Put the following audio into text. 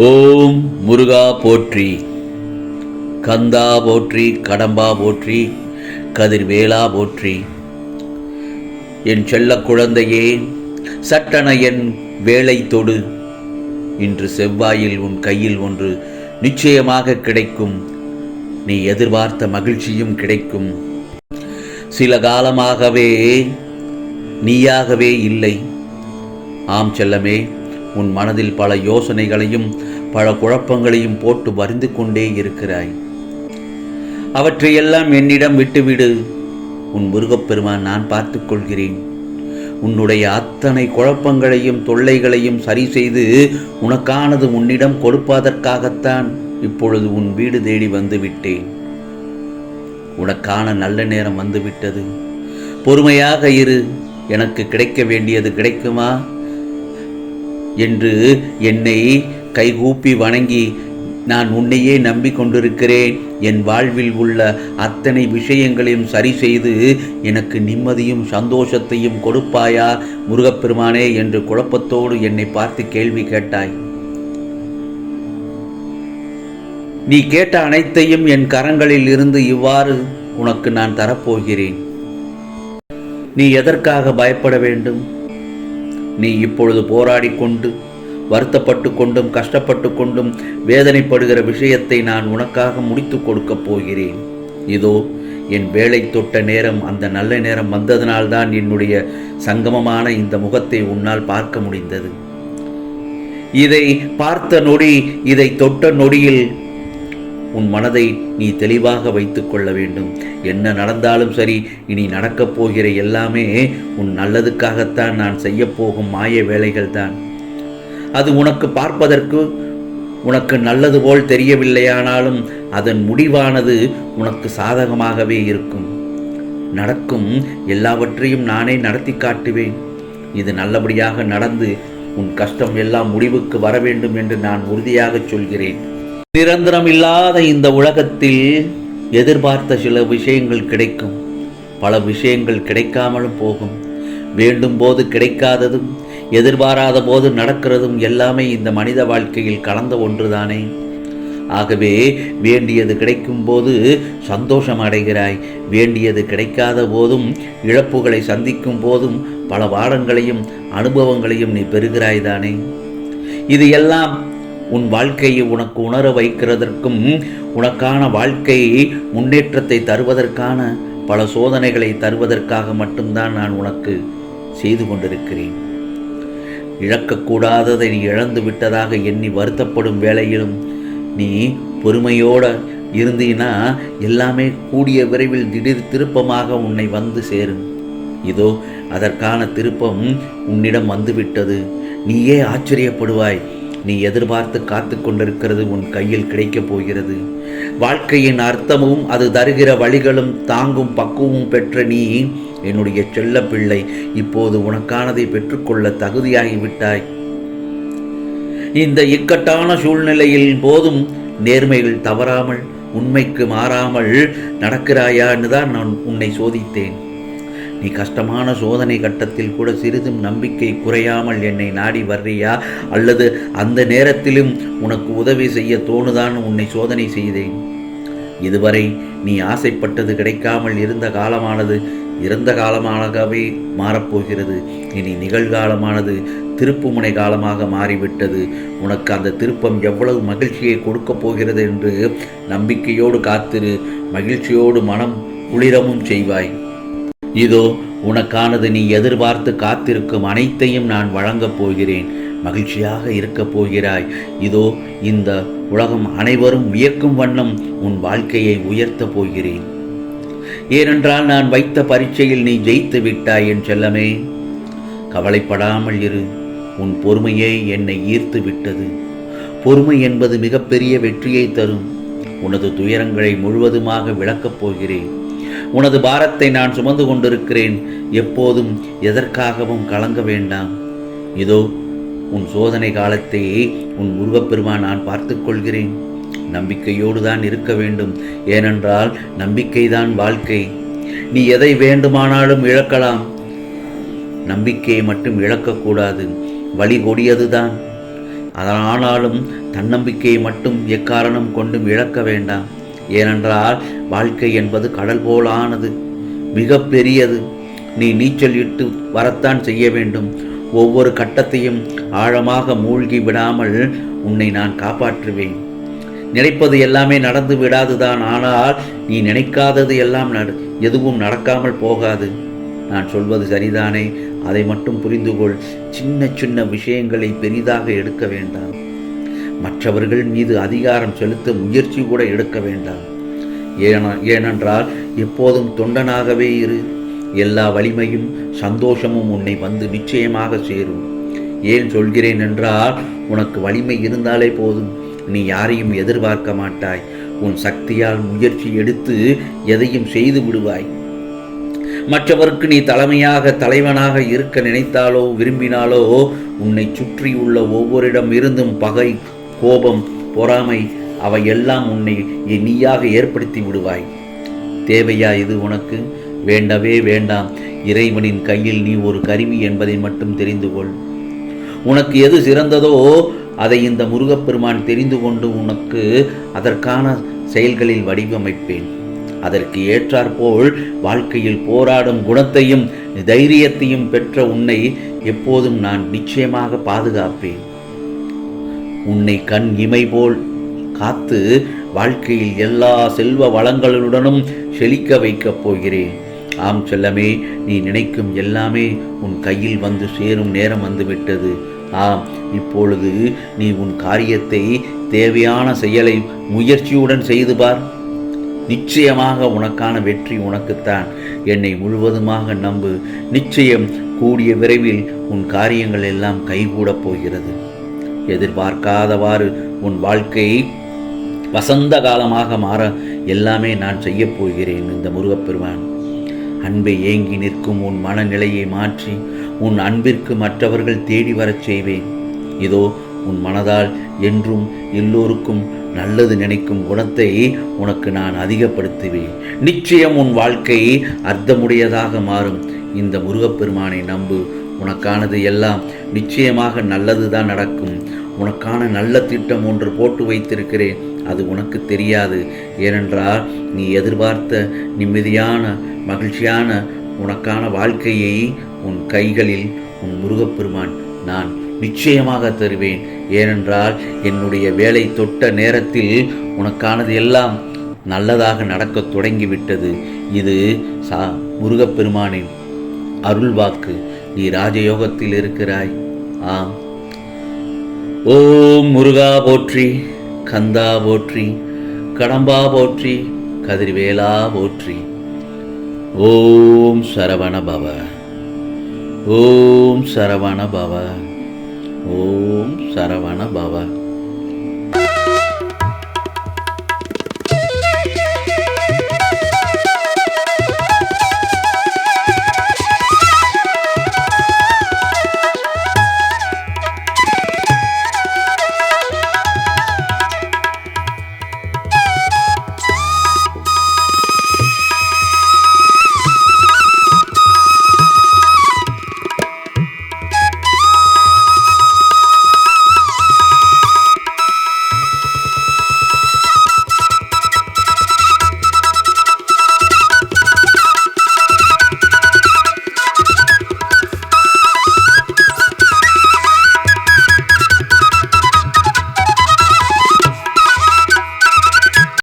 ஓம் முருகா போற்றி கந்தா போற்றி கடம்பா போற்றி கதிர்வேலா போற்றி. என் செல்ல குழந்தையே சட்டன என் வேலை தொடு. இன்று செவ்வாயில் உன் கையில் ஒன்று நிச்சயமாக கிடைக்கும். நீ எதிர்பார்த்த மகிழ்ச்சியும் கிடைக்கும். சில காலமாகவே நீயாகவே இல்லை. ஆம் செல்லமே உன் மனதில் பல யோசனைகளையும் பல குழப்பங்களையும் போட்டு வரிந்து கொண்டே இருக்கிறாய். அவற்றையெல்லாம் என்னிடம் விட்டுவிடு. உன் முருகப்பெருமான் நான் பார்த்துக்கொள்கிறேன் உன்னுடைய அத்தனை குழப்பங்களையும் தொல்லைகளையும் சரி செய்து உனக்கானது உன்னிடம் கொடுப்பதற்காகத்தான் இப்பொழுது உன் வீடு தேடி வந்து விட்டேன் உனக்கான நல்ல நேரம் வந்துவிட்டது. பொறுமையாக இரு. எனக்கு கிடைக்க வேண்டியது கிடைக்குமா? என்று என்னை கைகூப்பி வணங்கி நான் உன்னையே நம்பிக்கொண்டிருக்கிறேன். என் வாழ்வில் உள்ள அத்தனை விஷயங்களையும் சரி செய்து எனக்கு நிம்மதியும் சந்தோஷத்தையும் கொடுப்பாயா முருகப்பெருமானே? என்று குழப்பத்தோடு என்னை பார்த்து கேள்வி கேட்டாய். நீ கேட்ட அனைத்தையும் என் கரங்களில் இருந்து இவ்வாறு உனக்கு நான் தரப்போகிறேன். நீ எதற்காக பயப்பட வேண்டும்? நீ இப்பொழுது போராடிக் கொண்டு வருத்தப்பட்டு கொண்டும் கஷ்டப்பட்டு கொண்டும் வேதனைப்படுகிற விஷயத்தை நான் உனக்காக முடித்து கொடுக்கப் போகிறேன். இதோ என் வேலை தொட்ட நேரம் அந்த நல்ல நேரம் வந்ததனால்தான் என்னுடைய சங்கமமான இந்த முகத்தை உன்னால் பார்க்க முடிந்தது. இதை பார்த்த நொடி இதை தொட்ட நொடியில் உன் மனதை நீ தெளிவாக வைத்துக்கொள்ள வேண்டும். என்ன நடந்தாலும் சரி இனி நடக்கப் போகிற எல்லாமே உன் நல்லதுக்காகத்தான் நான் செய்யப் போகும் மாய வேலைகள் தான். அது உனக்கு பார்ப்பதற்கு உனக்கு நல்லது போல் தெரியவில்லையானாலும் அதன் முடிவானது உனக்கு சாதகமாகவே இருக்கும். நடக்கும் எல்லாவற்றையும் நானே நடத்தி காட்டுவேன். இது நல்லபடியாக நடந்து உன் கஷ்டம் எல்லாம் முடிவுக்கு வர வேண்டும் என்று நான் உறுதியாக சொல்கிறேன். நிரந்தரம் இல்லாத இந்த உலகத்தில் எதிர்பார்த்த சில விஷயங்கள் கிடைக்கும். பல விஷயங்கள் கிடைக்காமலும் போகும். வேண்டும் போது கிடைக்காததும் எதிர்பாராத போது நடக்கிறதும் எல்லாமே இந்த மனித வாழ்க்கையில் கலந்த ஒன்றுதானே? ஆகவே வேண்டியது கிடைக்கும் போது சந்தோஷம் அடைகிறாய். வேண்டியது கிடைக்காத போதும் இழப்புகளை சந்திக்கும் போதும் பல பாடங்களையும் அனுபவங்களையும் நீ பெறுகிறாய் தானே இது எல்லாம் உன் வாழ்க்கையை உனக்கு உணர வைக்கிறதற்கும் உனக்கான வாழ்க்கை முன்னேற்றத்தை தருவதற்கான பல சோதனைகளை தருவதற்காக மட்டும்தான் நான் உனக்கு செய்து கொண்டிருக்கிறேன். இழக்கக்கூடாததை நீ இழந்து விட்டதாக எண்ணி வருத்தப்படும் வேளையிலும் நீ பொறுமையோட இருந்தீனா எல்லாமே கூடிய விரைவில் திடீர் திருப்பமாக உன்னை வந்து சேரும். இதோ அதற்கான திருப்பம் உன்னிடம் வந்துவிட்டது. நீயே ஆச்சரியப்படுவாய். நீ எதிர்பார்த்து காத்து கொண்டிருக்கிறது உன் கையில் கிடைக்கப் போகிறது. வாழ்க்கையின் அர்த்தமும் அது தருகிற வழிகளும் தாங்கும் பக்குவமும் பெற்ற நீ என்னுடைய செல்ல பிள்ளை. இப்போது உனக்கானதை பெற்றுக்கொள்ள தகுதியாகிவிட்டாய். இந்த இக்கட்டான சூழ்நிலையில் போதும் நேர்மைகள் தவறாமல் உண்மைக்கு மாறாமல் நடக்கிறாயான்னு தான் நான் உன்னை சோதித்தேன். நீ கஷ்டமான சோதனை கட்டத்தில் கூட சிறிதும் நம்பிக்கை குறையாமல் என்னை நாடி வர்றியா? அல்லது அந்த நேரத்திலும் உனக்கு உதவி செய்ய தோணுதான் உன்னை சோதனை செய்தேன். இதுவரை நீ ஆசைப்பட்டது கிடைக்காமல் இருந்த காலமானது இறந்த காலமாகவே மாறப்போகிறது. இனி நிகழ்காலமானது திருப்புமுனை காலமாக மாறிவிட்டது. உனக்கு அந்த திருப்பம் எவ்வளவு மகிழ்ச்சியை கொடுக்கப் போகிறது என்று நம்பிக்கையோடு காத்திரு. மகிழ்ச்சியோடு மனம் குளிரமும் செய்வாய். இதோ உனக்கானது நீ எதிர்பார்த்து காத்திருக்கும் அனைத்தையும் நான் வழங்கப் போகிறேன். மகிழ்ச்சியாக இருக்கப் போகிறாய். இதோ இந்த உலகம் அனைவரும் வியக்கும் வண்ணம் உன் வாழ்க்கையை உயர்த்தப் போகிறேன். ஏனென்றால் நான் வைத்த பரீட்சையில் நீ ஜெயித்து விட்டாய் என் செல்லமே. கவலைப்படாமல் இரு. உன் பொறுமையே என்னை ஈர்த்து விட்டது. பொறுமை என்பது மிகப்பெரிய வெற்றியை தரும். உனது துயரங்களை முழுவதுமாக விளக்கப் போகிறேன். உனது பாரத்தை நான் சுமந்து கொண்டிருக்கிறேன். எப்போதும் எதற்காகவும் கலங்க வேண்டாம். இதோ உன் சோதனை காலத்தையே உன் முருகப்பெருமான் நான் பார்த்து கொள்கிறேன். நம்பிக்கையோடு தான் இருக்க வேண்டும். ஏனென்றால் நம்பிக்கைதான் வாழ்க்கை. நீ எதை வேண்டுமானாலும் இழக்கலாம். நம்பிக்கையை மட்டும் இழக்கக்கூடாது. வழி கொடியதுதான். அதனாலும் தன்னம்பிக்கையை மட்டும் எக்காரணம் கொண்டும் இழக்க வேண்டாம். ஏனென்றால் வாழ்க்கை என்பது கடல் போலானது மிக பெரியது. நீ நீச்சல் இட்டு வரத்தான் செய்ய வேண்டும். ஒவ்வொரு கட்டத்தையும் ஆழமாக மூழ்கி விடாமல் உன்னை நான் காப்பாற்றுவேன். நினைப்பது எல்லாமே நடந்து விடாதுதான். ஆனால் நீ நினைக்காதது எல்லாம் நட எதுவும் நடக்காமல் போகாது. நான் சொல்வது சரிதானே? அதை மட்டும் புரிந்து கொள் சின்ன சின்ன விஷயங்களை பெரிதாக எடுக்க வேண்டாம். மற்றவர்கள் மீது அதிகாரம் செலுத்த முயற்சி கூட எடுக்க வேண்டாம். ஏன ஏனென்றால் எப்போதும் தொண்டனாகவே இரு. எல்லா வலிமையும் சந்தோஷமும் உன்னை வந்து நிச்சயமாக சேரும். ஏன் சொல்கிறேன் என்றால் உனக்கு வலிமை இருந்தாலே போதும். நீ யாரையும் எதிர்பார்க்க மாட்டாய். உன் சக்தியால் முயற்சி எடுத்து எதையும் செய்து விடுவாய். மற்றவருக்கு நீ தலைமையாக தலைவனாக இருக்க நினைத்தாலோ விரும்பினாலோ உன்னை சுற்றியுள்ள ஒவ்வொருடம் இருந்தும் பகை கோபம் பொறாமை அவையெல்லாம் உன்னை நீயாக ஏற்படுத்தி விடுவாய். தேவையா இது உனக்கு? வேண்டவே வேண்டாம். இறைவனின் கையில் நீ ஒரு கருவி என்பதை மட்டும் தெரிந்து கொள். உனக்கு எது சிறந்ததோ அதை இந்த முருகப்பெருமான் தெரிந்து கொண்டு உனக்கு அதற்கான செயல்களில் வடிவமைப்பேன். அதற்கு ஏற்றாற்போல் வாழ்க்கையில் போராடும் குணத்தையும் தைரியத்தையும் பெற்ற உன்னை எப்போதும் நான் நிச்சயமாக பாதுகாப்பேன். உன்னை கண் இமை போல் காத்து வாழ்க்கையில் எல்லா செல்வ வளங்களுடனும் செழிக்க வைக்கப் போகிறேன். ஆம் செல்லமே நீ நினைக்கும் எல்லாமே உன் கையில் வந்து சேரும் நேரம் வந்துவிட்டது. ஆம் இப்பொழுது நீ உன் காரியத்தை தேவையான செயலை முயற்சியுடன் செய்து பார். நிச்சயமாக உனக்கான வெற்றி உனக்குத்தான். என்னை முழுவதுமாக நம்பு. நிச்சயம் கூடிய விரைவில் உன் காரியங்கள் எல்லாம் கைகூடப் போகிறது. எதிர்பார்க்காதவாறு உன் வாழ்க்கை வசந்த காலமாக மாற எல்லாமே நான் செய்யப் போகிறேன் இந்த முருகப்பெருமான். அன்பை ஏங்கி நிற்கும் உன் மனநிலையை மாற்றி உன் அன்பிற்கு மற்றவர்கள் தேடி வரச் செய்வேன். இதோ உன் மனதால் என்றும் எல்லோருக்கும் நல்லது நினைக்கும் குணத்தை உனக்கு நான் அதிகப்படுத்துவேன். நிச்சயம் உன் வாழ்க்கை அர்த்தமுடையதாக மாறும். இந்த முருகப்பெருமானை நம்பு. உனக்கானது எல்லாம் நிச்சயமாக நல்லது தான் நடக்கும். உனக்கான நல்ல திட்டம் ஒன்று போட்டு வைத்திருக்கிறேன். அது உனக்கு தெரியாது. ஏனென்றால் நீ எதிர்பார்த்த நிம்மதியான மகிழ்ச்சியான உனக்கான வாழ்க்கையை உன் கைகளில் உன் முருகப்பெருமான் நான் நிச்சயமாக தருவேன். ஏனென்றால் என்னுடைய வேலை தொட்ட நேரத்தில் உனக்கானது எல்லாம் நல்லதாக நடக்கத் தொடங்கிவிட்டது. இது சா முருகப்பெருமானின் அருள் வாக்கு நீ ராஜயோகத்தில் இருக்கிறாய். ஆம். ஓம் முருகா போற்றி கந்தா போற்றி கடம்பா போற்றி கதிர்வேலா போற்றி. ஓம் சரவண பவ ஓம் சரவண பவ ஓம் சரவண பவ